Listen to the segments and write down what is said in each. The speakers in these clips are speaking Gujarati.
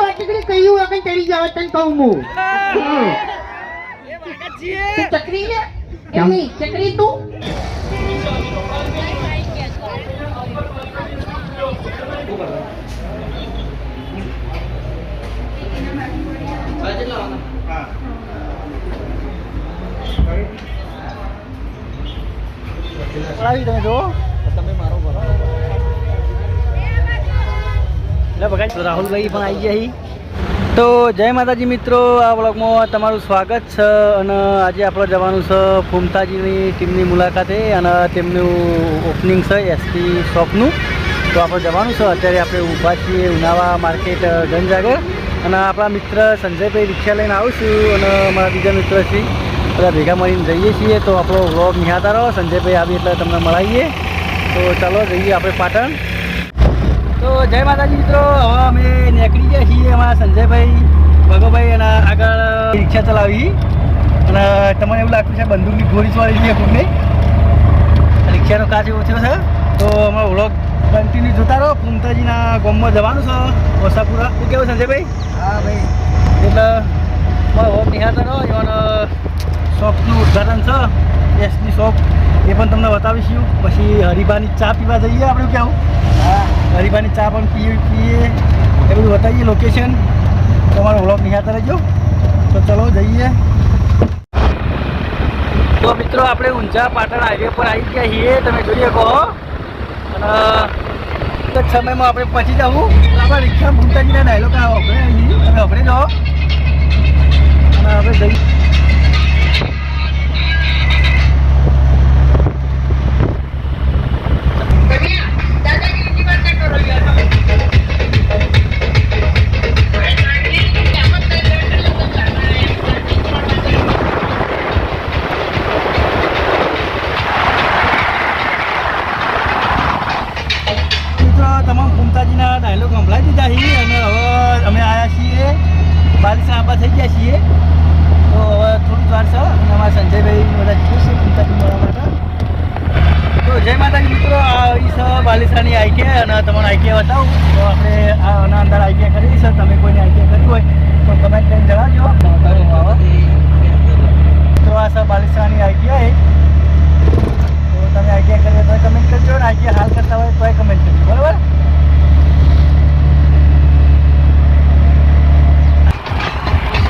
વાઘો જ નહીં તો ચકડી કહ્યું વગર ચડી જાવ તને કહું હું. હમ. તું ચકરી લે એમ નહીં ચકરી તું? પડાવી તમે જો રાહુલભાઈ પણ આવી ગયા તો જય માતાજી મિત્રો, આ બ્લોગમાં તમારું સ્વાગત છે અને આજે આપણે જવાનું છે ફૂમતાજીની ટીમની મુલાકાતે અને તેમનું ઓપનિંગ છે એસટી શોપનું. તો આપણે જવાનું છે, અત્યારે આપણે ઊભા છીએ ઉનાવા માર્કેટ ગંજ આગળ અને આપણા મિત્ર સંજયભાઈ રિક્ષા લઈને આવીશું અને મારા બીજા મિત્ર છે. બધા ભેગા મળીને જઈએ છીએ, તો આપણો વ્લોગ નિહાતા રહો. સંજયભાઈ આવી એટલે તમને મળાવીએ. તો ચાલો જઈએ આપણે પાટણ. તો જય માતાજી મિત્રો હવે અમે નીકળી ગયા છીએ અમારા સંજયભાઈ ભગોભાઈ અને આગળ રિક્ષા ચલાવી. અને તમને એવું લાગતું છે બંદૂકની ગોળી ચોરી છે કોઈને? રિક્ષાનો કાચ એવો થયો છે. તો અમે વ્લોગ કન્ટિન્યુ જોતા રહો. પુમતાજીના ગામમાં જવાનું છે વસાપુરા. શું કેવું સંજયભાઈ? હા ભાઈ. એટલે મારો નિહાળતા રહો. એવાનો શોપનું ઉદ્ઘાટન છે. એસની શોપ એ પણ તમને બતાવીશું. પછી હરિભાની ચા પીવા જઈએ આપણે કેવું હા ચા પણ પીએ પીએ. એ બધું બતાવીએ લોકેશન તમારો વ્લોગ નિહાળતા રહેજો. તો ચલો જઈએ. તો મિત્રો, આપણે ઊંચા પાટણ હાઈવે પર આવી ગયા છીએ. તમે જોઈ શકો અને સમયમાં આપણે પહોંચી જવું. આપણે રિક્ષા ભૂમતાજીના ડાયલોગ આપણે અહીં તમે આપણે જાઓ અને આપણે જઈએ છે આઈકે અને તમને આઈકે બતાવું. તો આપણે આના અંદર આઈકે કરી છે. તમે કોઈને આઈકે કરી હોય તો કમેન્ટ કરીને જણાવજો. તો આ સર પાલિસાની આઈકે તો તમે આઈકે કરીએ તો કમેન્ટ કરજો ને આઈકે હાલ કરતા હોય તોય કમેન્ટ કરજો. બરાબર?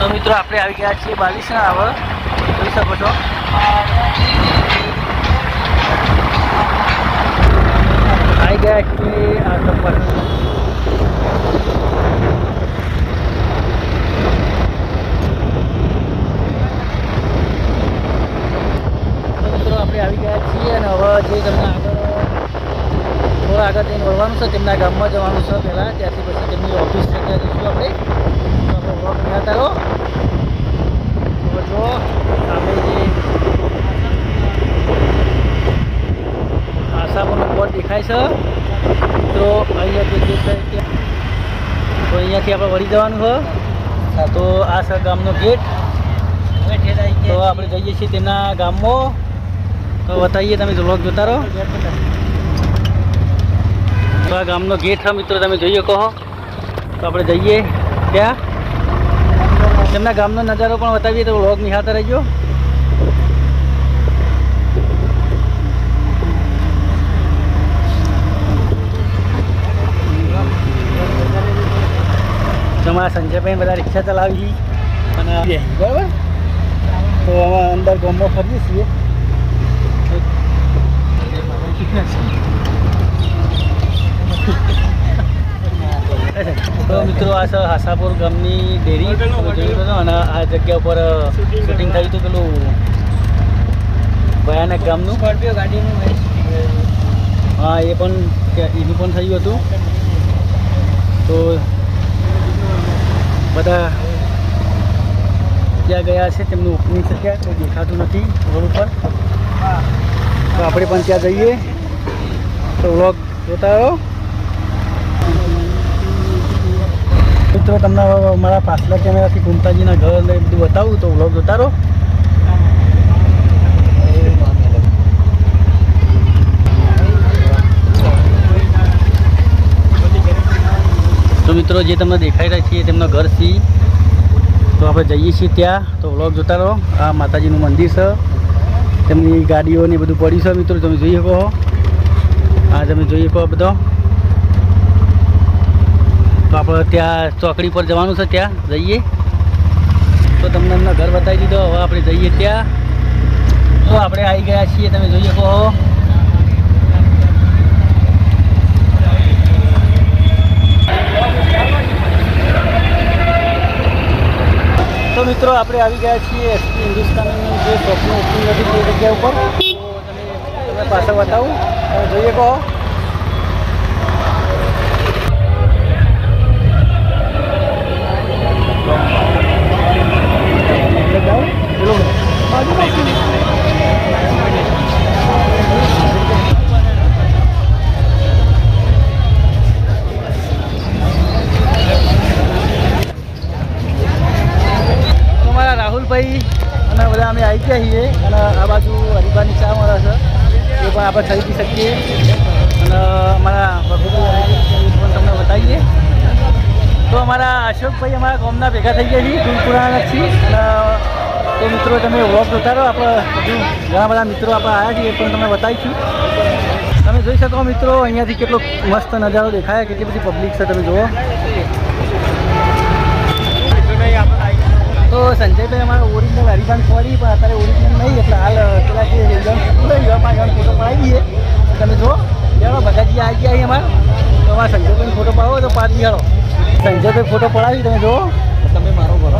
તો મિત્રો, આપણે આવી ગયા છીએ બાવીસના આવ જોઈ શકો છો. આવી ગયા છીએ નંબર તો મિત્રો, આપણે આવી ગયા છીએ અને હવે જે તમને આગળ આગળ જઈને વળવાનું છે, તેમના ગામમાં જવાનું છે પહેલાં. ત્યાંથી પછી તેમની ઓફિસ છે, ત્યાં જઈશું આપણે તો આપણે વોક નિહાળતા રહો તો જો સામે જે આસામનો બોર્ડ દેખાય છે મિત્રો અહીંયા જે જે છે તે તો અહીંયાથી આપણે વળી જવાનું છે. તો આ છે ગામનો ગેટ. તો આપણે જઈએ છીએ તેના ગામમાં. તો બતાવીએ તમે વ્લોગ જોતા રહો. તો આ ગામનો ગેટ છે મિત્રો, તમે જોઈએ કહો તો આપણે જઈએ ત્યાં. તેમના ગામનો નજારો પણ બતાવીએ તો વ્લોગ નિહાળતા રહેજો. તમારા સંજયભાઈ બધા રિક્ષા ચલાવી અને બરાબર? તો અમે અંદર ગામમાં ફરીએ છીએ. મિત્રો, આ છે હાસાપુર ગામની ડેરી. જોયું અને આ જગ્યા ઉપર શૂટિંગ થયું હતું પેલું ભયાનક ગામનું. હા, એ પણ એનું પણ થયું હતું. તો બધા ત્યાં ગયા છે, તેમનું ઓપનિંગ છે ત્યાં, કોઈ દેખાતું નથી રોડ ઉપર. તો આપણે પણ ત્યાં જઈએ. તો વ્લોગ જોતા રહો. મિત્રો, તમને મારા પાછલા કેમેરાથી ગુમતાજીના ઘર ને બધું બતાવું, તો વ્લોગ જોતા રહો. તો મિત્રો, જે તમને દેખાઈ રહ્યા છીએ તેમના ઘર સી, તો આપણે જઈએ છીએ ત્યાં. તો વ્લોગ જોતા રહો. આ માતાજીનું મંદિર છે. તેમની ગાડીઓ ને બધું પડ્યું છે મિત્રો, તમે જોઈ શકો. આ તમે જોઈ શકો બધો. તો આપણે ત્યાં ચોકડી પર જવાનું છે ત્યાં. જઈએ. તો તમને એમના ઘર બતાવી દીધો. હવે આપણે જઈએ ત્યાં. તો આપણે આવી ગયા છીએ, તમે જોઈ શકો તો મિત્રો, આપણે આવી ગયા છીએ એસપી હિન્દુસ્તાનની જે શોપનું ઓપનિંગ હતી તે જગ્યા ઉપર. તમે પાછળ બતાવું. જોઈએ કહો. અશોકભાઈ અમારા ગામના ભેગા થઈ ગયા છીએ કુલપુરાના છીએ. અને, તો મિત્રો, તમે વોક જોતા રહો આપણે હજુ ઘણા બધા મિત્રો આપણે આવ્યા છીએ, એ પણ તમે બતાવીશું. તમે જોઈ શકો મિત્રો, અહીંયાથી કેટલો મસ્ત નજારો દેખાય, કેટલી બધી પબ્લિક છે, તમે જુઓ. તો સંજયભાઈ અમારે ઓરિજિનલ હરિભાન ફોરી પણ અત્યારે ઓરિજિનલ નહીં, એટલે હાલ પેલા જે પાંચ ફોટો પડાવી દઈએ. તમે જુઓ. ચાલો જે આવી ગયા અમારે. તો અમારા સંજયભાઈ ફોટો પાડો તો પાડી ચાલો સંજયભાઈ ફોટો પડાવી તમે જો તમે મારો ભરો.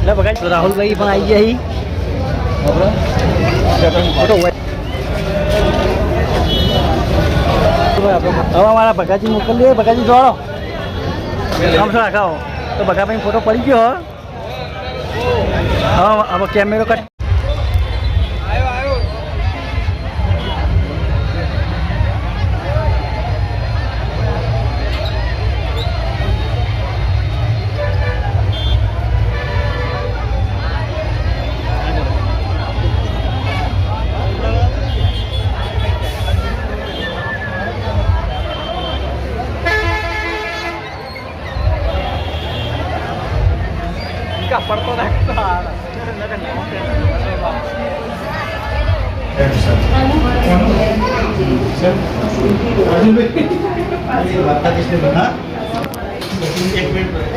એટલે તો રાહુલભાઈ પણ આવી ગયા અહીં ફોટો હવે અમારા ભગાજી મોકલીએ ભગાજી જોડો. આમ શું રાખાવો? તો બગાભાઈ ફોટો પડી ગયો હવે કેમેરો કટ పడుతుంది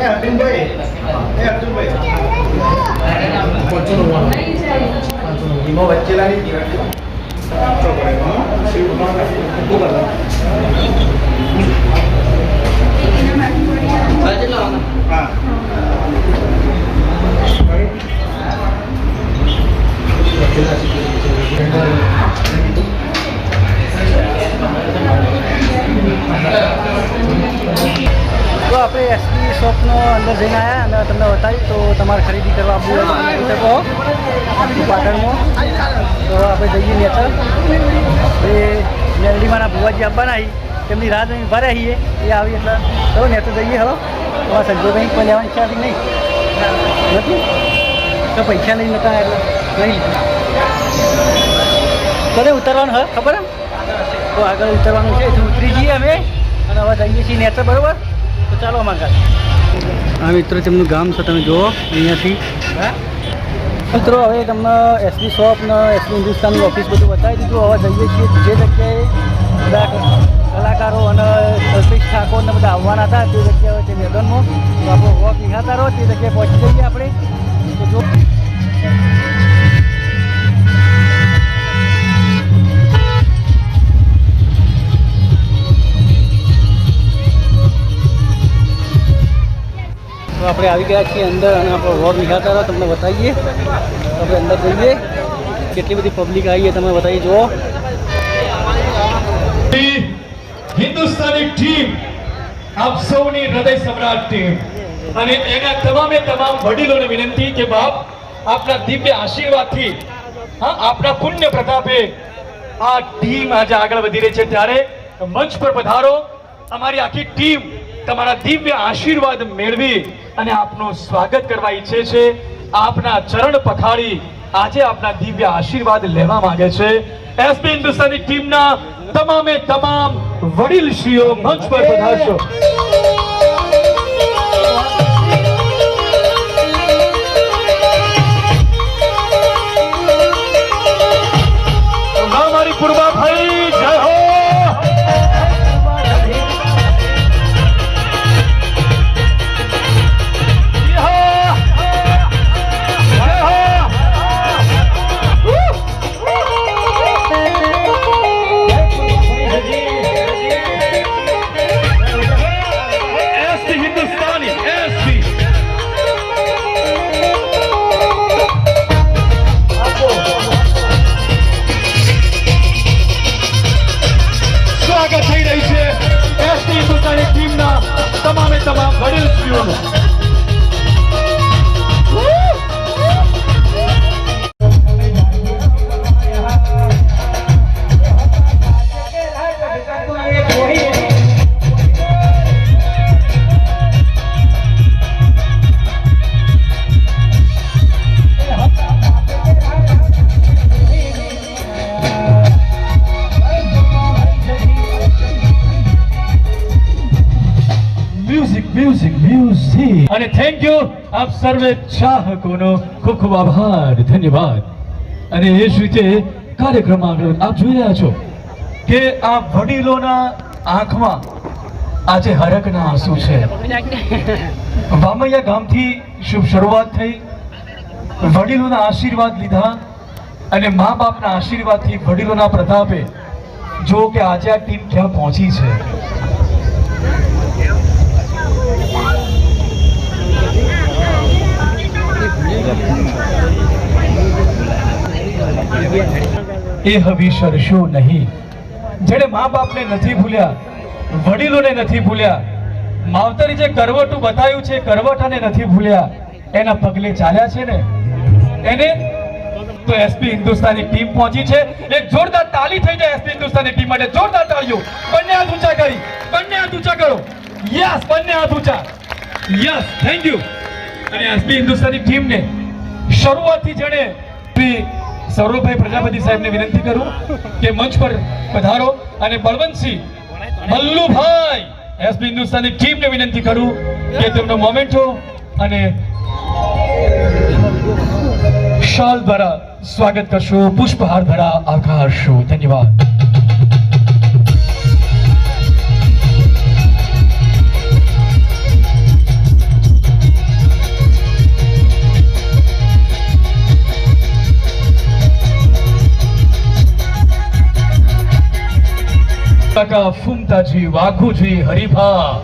అర్జున్ భాయ్ అర్జున్ భాయ్ ఇంకో వచ్చేలా शिव અંદર જઈને આવ્યા અને તમને બતાવ્યું તો તમારે ખરીદી કરવા આવવું હોય તો પાટણમાં તો આપણે જઈએ નેચર. એ મેલડીમાંના ભુવાજી આવવાના આવી તેમની રાહ જોઈને ભરે આવીએ એ આવી એટલે ચલો નેચર જઈએ, હલો. તમારા સંજયભાઈ કોઈ લેવાની ઈચ્છા હતી નહીં? નથી? તો પૈસા લઈને નતા એટલે નહીં કદે ઉતરવાનું, હ, ખબર એમ? તો આગળ ઉતરવાનું છે, એટલે ઉતરી જઈએ અમે અને હવે જઈએ છીએ નેચર, બરોબર? તો ચાલો અમારા આ મિત્રો તેમનું ગામ છે તમે જુઓ અહીંયાથી. મિત્રો હવે તમને એસબી શોપ ને એસબી હિન્દુસ્તાનની ઓફિસ બધું બતાવી દીધું. હવે જઈએ છીએ જે જગ્યાએ બધા કલાકારો અને કલ્પેશ ઠાકોર ને બધા આવવાના હતા તે જગ્યાએ તે મેદાનમાં. તો આપણો વોક નિહાતા રહો તે જગ્યાએ પહોંચી જઈએ આપણે. તો જો આપણે આવી ગયા છીએ અંદર અને આપણો રોડ નિહાળતા હતા, તમને બતાવીએ. આપણે અંદર જઈએ. કેટલી બધી પબ્લિક આવી તમે બતાવી જુઓ. હિન્દુસ્તાની ટીમ, આપ સૌની હૃદય સમ્રાટ ટીમ. અને એના તમામે તમામ વડીલોને વિનંતી કે બાપ, આપના દિવ્ય આશીર્વાદથી, હા, આપના પુણ્ય પ્રતાપે આ ટીમ આજે આગળ વધી રહી છે. ત્યારે મંચ પર પધારો. અમારી આખી ટીમ તમારા દિવ્ય આશીર્વાદ મેળવી અને આપનું સ્વાગત કરવા ઈચ્છે છે. આપના ચરણ પખાડી આજે આપના દિવ્ય આશીર્વાદ લેવા માંગે છે. એસપી હિન્દુસ્તાની ટીમના તમામે તમામ વડીલશ્રીઓ મંચ પર પધારશો. થેન્ક યુ આપ સર્વે ચાહકોનો ખૂબ ખૂબ આભાર. ધન્યવાદ. અને એ જ રીતે કાર્યક્રમ આગળ આપ જોઈ રહ્યા છો કે આ વડીલોના આંખમાં આજે હરકના આંસુ છે. વામૈયા ગામથી શુભ શરૂઆત થઈ. વડીલોના આશીર્વાદ લીધા અને મા બાપના આશીર્વાદથી વડીલોના પ્રતાપે જો કે આજે આ ટીમ ક્યાં પહોંચી છે? એ હવે શરશો નહીં. જેણે મા બાપને નથી ભૂલ્યા, વડીલોને નથી ભૂલ્યા, માવતરી જે કરવટું બતાવ્યું છે કરવટાને નથી ભૂલ્યા, એના પગલે ચાલ્યા છે ને? એને? તો એસપી હિન્દુસ્તાની ટીમ પહોંચી છે. એક જોરદાર તાળી થઈ જાય એસપી હિન્દુસ્તાની ટીમ માટે. જોરદાર તાળીઓ. બંને હાથ ઊંચા કરી. બંને હાથ ઊંચા કરો. યસ, બંને હાથ ઊંચા. Yes, thank you. અને એસપી હિન્દુસ્તાની ટીમને શરૂઆતથી જણે સૌરભભાઈ પ્રજાપતિ સાહેબને વિનંતી કરું કે મંચ પર પધારો અને બળવંતસિંહ, મલ્લુભાઈ એસપી હિન્દુસ્તાની ટીમને વિનંતી કરું કે તેમનો મોમેન્ટો અને શાલ દ્વારા સ્વાગત કરશો, પુષ્પહાર દ્વારા આવકારશો ધન્યવાદ. કાકા ફૂમતાજી, વાઘુજી હરિભા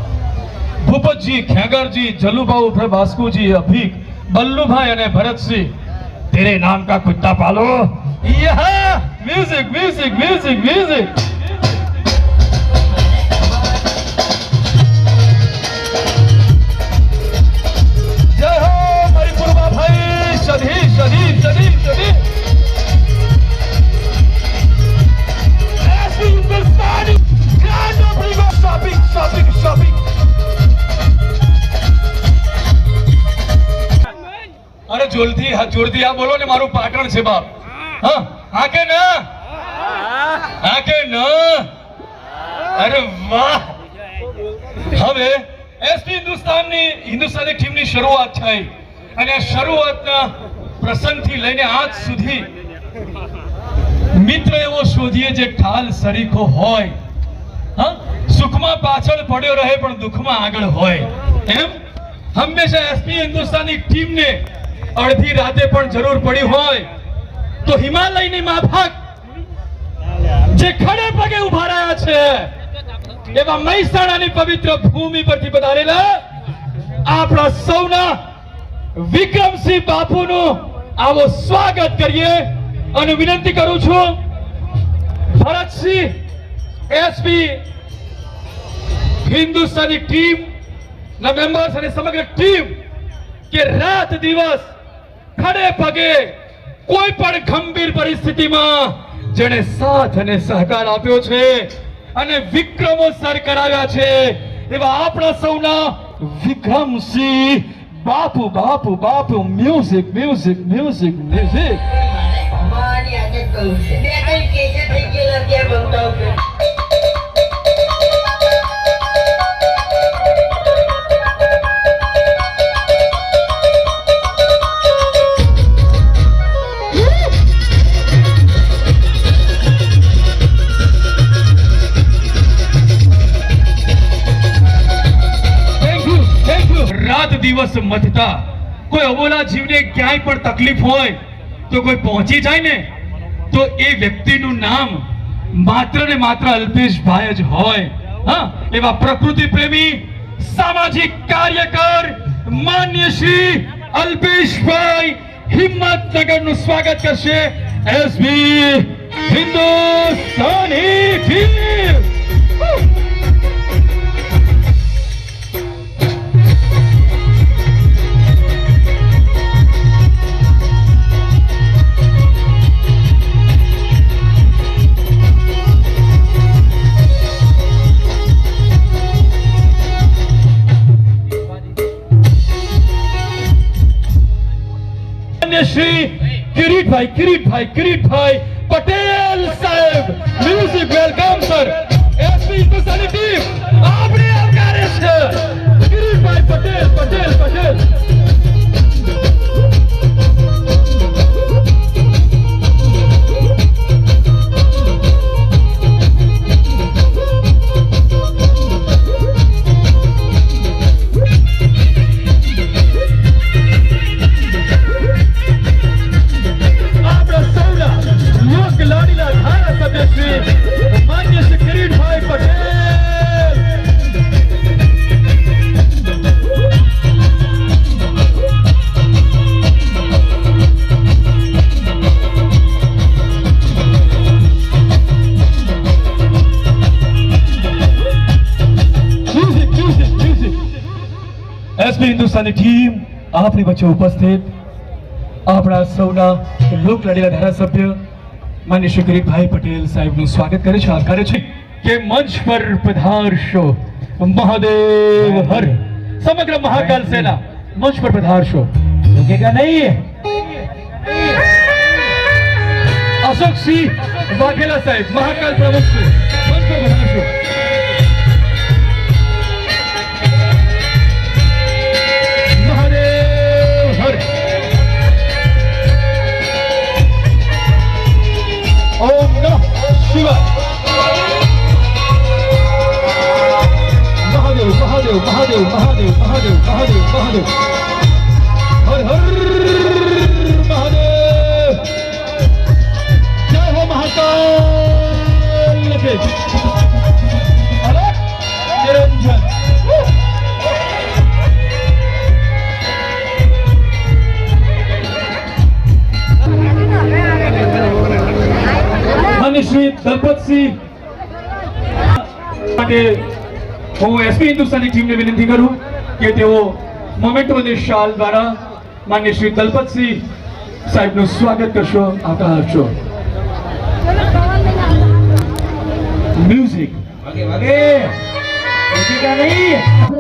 ભૂપતજી, ખેંગરજી ઉર્ફે ભાસ્કુજી અભિક, બલ્લુભાઈ અને ભરતસિંહ. તેરે નામ કા કુત્તા પાલો? યહ! મ્યુઝિક મ્યુઝિક મ્યુઝિક મ્યુઝિક જોરથી આ બોલો ને મારું પાટણ છે બાપ. હા હા કે ના? હા કે ના? અરે વાહ! હવે એસપી હિન્દુસ્તાનની હિન્દુસ્તાની ટીમની શરૂઆત થઈ અને શરૂઆતના પ્રસંગથી લઈને આજ સુધી મિત્ર એવો શોધીએ જે ઠાલ સરીખો હોય. હા, સુખમાં પાછળ પડ્યો રહે પણ દુઃખમાં આગળ હોય. એમ? હંમેશા એસપી હિન્દુસ્તાની ટીમને અડધી રાતે પણ જરૂર પડી હોય તો હિમાલયની માફક જે ખડે પગે ઊભા રહ્યા છે, એવા મહેસાણાની પવિત્ર ભૂમિ પરથી પધારેલા આપણા સૌના વિક્રમસિંહ બાપુનું આવો સ્વાગત કરીએ અને વિનંતી કરું છું, ભરતસિંહ એસપી હિન્દુસ્તાની ટીમ, ના મેમ્બર્સ અને સમગ્ર ટીમ, કે રાત દિવસ ખડે પગે, કોઈ પણ ગંભીર પરિસ્થિતિમાં જેણે સાથ અને સહકાર આપ્યો છે અને વિક્રમો સર કરાવ્યા છે, એવા આપણા સૌના વિક્રમસિંહ બાપુ બાપુ બાપુ મ્યુઝિક મ્યુઝિક મ્યુઝિક મ્યુઝિક રાત દિવસ મથતા. કોઈ અબોલા જીવને ક્યાંય પણ તકલીફ હોય, તો કોઈ પહોંચી જાય ને, તો એ વ્યક્તિનું નામ માત્ર ને માત્ર અલ્પેશભાઈ જ હોય. હા, એવા પ્રકૃતિ પ્રેમી, સામાજિક કાર્યકર, માન્ય શ્રી અલ્પેશભાઈ હિંમતનગરનું સ્વાગત કરશે S B Hindustani team Kiritbhai Kiritbhai Kiritbhai Patel સાહેબ મ્યુઝિક વેલકમ ટીમ આપણી વચ્ચે ઉપસ્થિત. આપણા સૌના લોક લાડીલા ધારાસભ્ય માન્ય શ્રી કિરીટભાઈ પટેલ સાહેબનું સ્વાગત કરે છે. આવકારે છે કે મંચ પર પધારશો. મહાદેવ હર. સમગ્ર મહાકાલ સેના મંચ પર પધારશો. રૂકેગા નહીં. અશોકસિંહ વાઘેલા સાહેબ મહાકાલ પ્રમુખ ઓમ નમઃ એસપી હિન્દુસ્તાનની ટીમને વિનંતી કરું કે તેઓ મોમેન્ટો અને શાલ દ્વારા માન્ય શ્રી દલપતસિંહ સાહેબનું સ્વાગત કરશો આવતા હશો મ્યુઝિક આપણે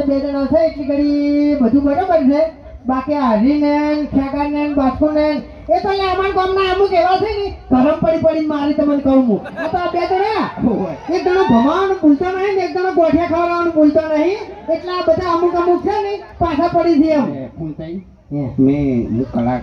બે જણા છે એટલી ઘડી બધું બરોબર છે. બાકી હારીને ખેગાને બાસ્કુને એ તો લે અમાર ગામના અમુક એવા છે ને ધરમ પડી પડી મારી તમને કહું હું. આ તો બે જણા. એક જણો ભમાવાનું ભૂલતો નહીં ને એક જણો ગોઠિયા ખવડાવવાનું ભૂલતો નહીં. એટલે આ બધા અમુક અમુક છે ને પાછા પડી છે એમ. મેં હું કલાક